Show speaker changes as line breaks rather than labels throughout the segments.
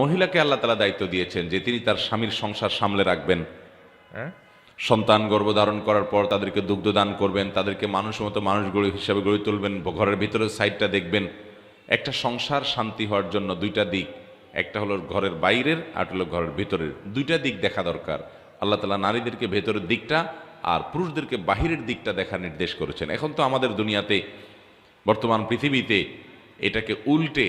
মহিলাকে আল্লাহ তালা দায়িত্ব দিয়েছেন যে তিনি তার স্বামীর সংসার সামলে রাখবেন। হ্যাঁ? সন্তান গর্ভধারণ করার পর তাদেরকে দুগ্ধদান করবেন তাদেরকে মানুষ মতো মানুষ গড়ে হিসাবে গড়ে তুলবেন ঘরের ভিতরের সাইডটা দেখবেন। একটা সংসার শান্তি হওয়ার জন্য দুইটা দিক একটা হলো ঘরের বাইরের আর হলো ঘরের ভিতরের। দুইটা দিক দেখা দরকার। আল্লাহ তালা নারীদেরকে ভেতরের দিকটা আর পুরুষদেরকে বাহিরের দিকটা দেখার নির্দেশ করেছেন। এখন তো আমাদের দুনিয়াতে বর্তমান পৃথিবীতে এটাকে উল্টে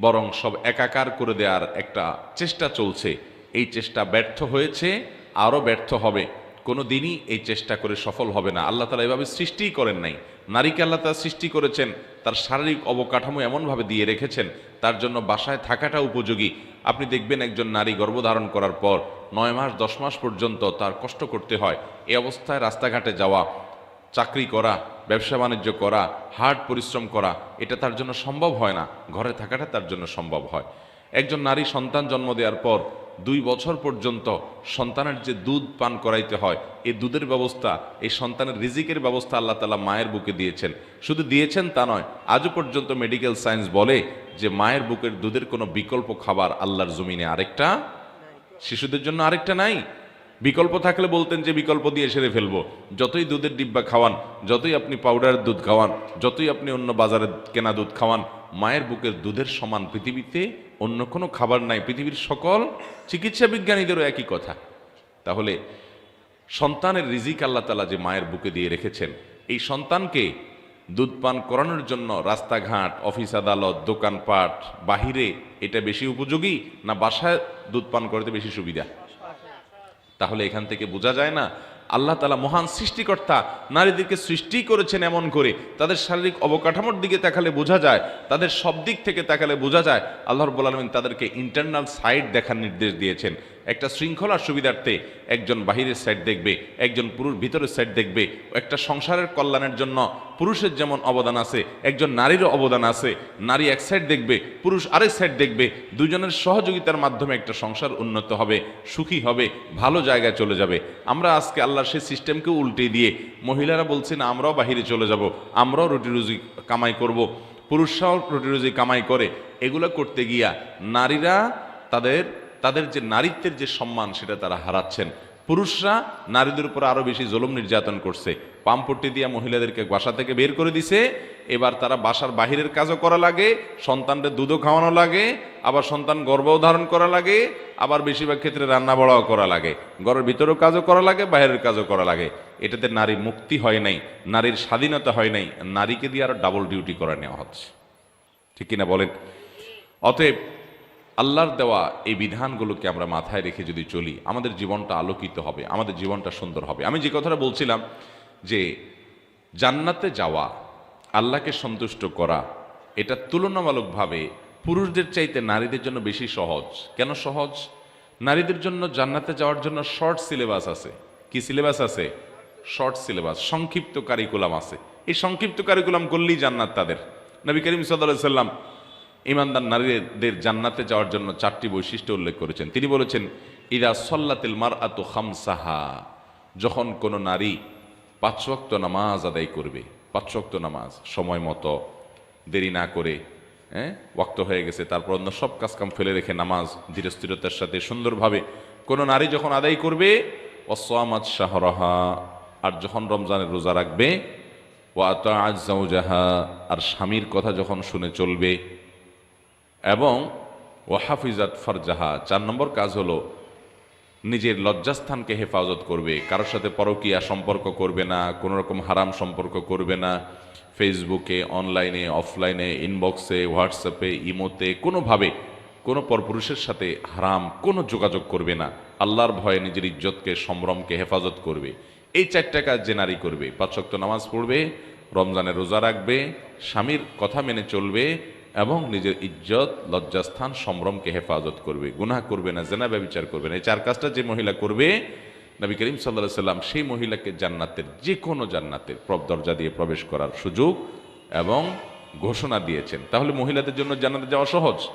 বরং সব একাকার করে দেওয়ার একটা চেষ্টা চলছে। এই চেষ্টা ব্যর্থ হয়েছে, আরও ব্যর্থ হবে। কোনো দিনই এই চেষ্টা করে সফল হবে না। আল্লাহ তালা এভাবে সৃষ্টিই করেন নাই। নারীকে আল্লাহ তালা সৃষ্টি করেছেন, তার শারীরিক অবকাঠামো এমনভাবে দিয়ে রেখেছেন, তার জন্য বাসায় থাকাটা উপযোগী। আপনি দেখবেন একজন নারী গর্ভধারণ করার পর নয় মাস, দশ মাস পর্যন্ত তার কষ্ট করতে হয়। এ অবস্থায় রাস্তাঘাটে যাওয়া, চাকরি করা ব্যবসা বাণিজ্য করা হার্ড পরিশ্রম করা, এটা তার জন্য সম্ভব হয় না। ঘরে থাকাটা তার জন্য সম্ভব হয়। একজন নারী সন্তান জন্ম দেওয়ার পর দুই বছর পর্যন্ত সন্তানের যে দুধ পান করাইতে হয় এই দুধের ব্যবস্থা, এই সন্তানের রিজিকের ব্যবস্থা আল্লাহ তালা মায়ের বুকে দিয়েছেন। শুধু দিয়েছেন তা নয়, আজও পর্যন্ত মেডিকেল সায়েন্স বলে যে মায়ের বুকের দুধের কোনো বিকল্প খাবার আল্লাহর জমিনে আরেকটা, শিশুদের জন্য আরেকটা নাই। বিকল্প থাকলে বলতেন যে বিকল্প দিয়ে সেরে ফেলব। যতই দুধের ডিব্বা খাওয়ান, যতই আপনি পাউডারের দুধ খাওয়ান, যতই আপনি অন্য বাজারে কেনা দুধ খাওয়ান, মায়ের বুকের দুধের সমান পৃথিবীতে অন্য কোনো খাবার নাই। পৃথিবীর সকল চিকিৎসা বিজ্ঞানীদেরও একই কথা। তাহলে সন্তানের রিজিক আল্লাহ তালা যে মায়ের বুকে দিয়ে রেখেছেন, এই সন্তানকে দুধ পান করানোর জন্য রাস্তাঘাট, অফিস আদালত, দোকানপাট, বাহিরে এটা বেশি উপযোগী না বাসায় দুধ পান করতে বেশি সুবিধা? তাহলে এখান থেকে বোঝা যায় না, আল্লাহ তালা মহান সৃষ্টিকর্তা, নারীদেরকে সৃষ্টি করেছেন এমন করে, তাদের শারীরিক অবকাঠামোর দিকে তাকালে বোঝা যায়, তাদের সব দিক থেকে তাকালে বোঝা যায় আল্লাহর বলালমিন তাদেরকে ইন্টারনাল সাইড দেখার নির্দেশ দিয়েছেন। একটা শৃঙ্খলার সুবিধার্থে একজন বাহিরের সাইড দেখবে, একজন পুরুষ ভিতরের সাইড দেখবে, একটা সংসারের কল্যাণের জন্য পুরুষের যেমন অবদান আছে, একজন নারীরও অবদান আছে, নারী এক সাইড দেখবে, পুরুষ আরেক সাইড দেখবে, দুজনের সহযোগিতার মাধ্যমে একটা সংসার উন্নত হবে, সুখী হবে, ভালো জায়গায় চলে যাবে। আমরা আজকে আল্লাহর সেই সিস্টেমকে উল্টে দিয়ে মহিলারা বলছেন আমরাও বাহিরে চলে যাব, আমরাও রুটি রুজি কামাই করব। পুরুষরাও রুটি রুজি কামাই করে। এগুলো করতে গিয়া নারীরা তাদের তাদের যে নারীত্বের যে সম্মান সেটা তারা হারাচ্ছেন। পুরুষরা নারীদের উপর আরও বেশি জলম নির্যাতন করছে। পাম্পট্টি দিয়া মহিলাদেরকে বাসা থেকে বের করে দিছে। এবার তারা বাসার বাহিরের কাজও করা লাগে, সন্তানদের দুধও খাওয়ানো লাগে, আবার সন্তান গর্ভও ধারণ করা লাগে, আবার বেশিরভাগ ক্ষেত্রে রান্না বড়াও করা লাগে। ঘরের ভিতরেও কাজও করা লাগে, বাইরের কাজও করা লাগে। এটাতে নারী মুক্তি হয় নাই, নারীর স্বাধীনতা হয় নাই, নারীকে দিয়ে আরও ডাবল ডিউটি করে নেওয়া হচ্ছে। ঠিক কিনা বলেন? অতএব আল্লাহর দেওয়া এই বিধানগুলোকে আমরা মাথায় রেখে যদি চলি, আমাদের জীবনটা আলোকিত হবে, আমাদের জীবনটা সুন্দর হবে। আমি যে কথাটা বলছিলাম যে জান্নাতে যাওয়া, আল্লাহকে সন্তুষ্ট করা, এটা তুলনামূলকভাবে পুরুষদের চাইতে নারীদের জন্য বেশি সহজ। কেন সহজ? নারীদের জন্য জান্নাতে যাওয়ার জন্য শর্ট সিলেবাস আছে। কি সিলেবাস আছে? শর্ট সিলেবাস সংক্ষিপ্ত কারিকুলাম আছে। এই সংক্ষিপ্ত কারিকুলাম করলেই জান্নাত তাদের। নবী করিম সাল্লাম ইমানদার নারীদের জান্নাতে যাওয়ার জন্য চারটি বৈশিষ্ট্য উল্লেখ করেছেন। তিনি বলেছেন ইরা সল্লাতিল মার আতো খামসাহা যখন কোনো নারী পাঁচওয়াক্ত নামাজ আদায় করবে, পাঁচওয়াক্ত নামাজ, সময় মতো, দেরি না করে হ্যাঁ ওয়াক্ত হয়ে গেছে, তারপর অন্য সব কাজকাম ফেলে রেখে নামাজ, ধীরস্থিরতার সাথে সুন্দরভাবে কোনো নারী যখন আদায় করবে অসামাদ শাহরাহা, আর যখন রমজানের রোজা রাখবে ও আতাজাহা আর স্বামীর কথা যখন শুনে চলবে এবং ওয়াহাফিজাত ফারজাহা, চার নম্বর কাজ হলো নিজের লজ্জাস্থানকে হেফাজত করবে, কারোর সাথে পরকীয়া সম্পর্ক করবে না, কোনো রকম হারাম সম্পর্ক করবে না, ফেসবুকে, অনলাইনে, অফলাইনে, ইনবক্সে, হোয়াটসঅ্যাপে, ইমোতে, কোনোভাবে কোনো পরপুরুষের সাথে হারাম কোনো যোগাযোগ করবে না। আল্লাহর ভয়ে নিজের ইজ্জতকে, সম্ভ্রমকে হেফাজত করবে। এই চারটা কাজ যে নারী করবে। পাঁচশক্ত নামাজ পড়বে, রমজানে রোজা রাখবে, স্বামীর কথা মেনে চলবে এবং নিজের ইজ্জত, লজ্জাস্থান, সম্ভ্রমকে হেফাজত করবে। গুনাহ করবে না, জেনা ব্যবচার করবে না। এই চার কাজটা যে মহিলা করবে, নবী করিম সাল্লা সাল্লাম সেই মহিলাকে জান্নাতের যে কোনো জান্নাতের প্রব দরজা দিয়ে প্রবেশ করার সুযোগ এবং ঘোষণা দিয়েছেন। তাহলে মহিলাদের জন্য জান্নাতে যাওয়া সহজ?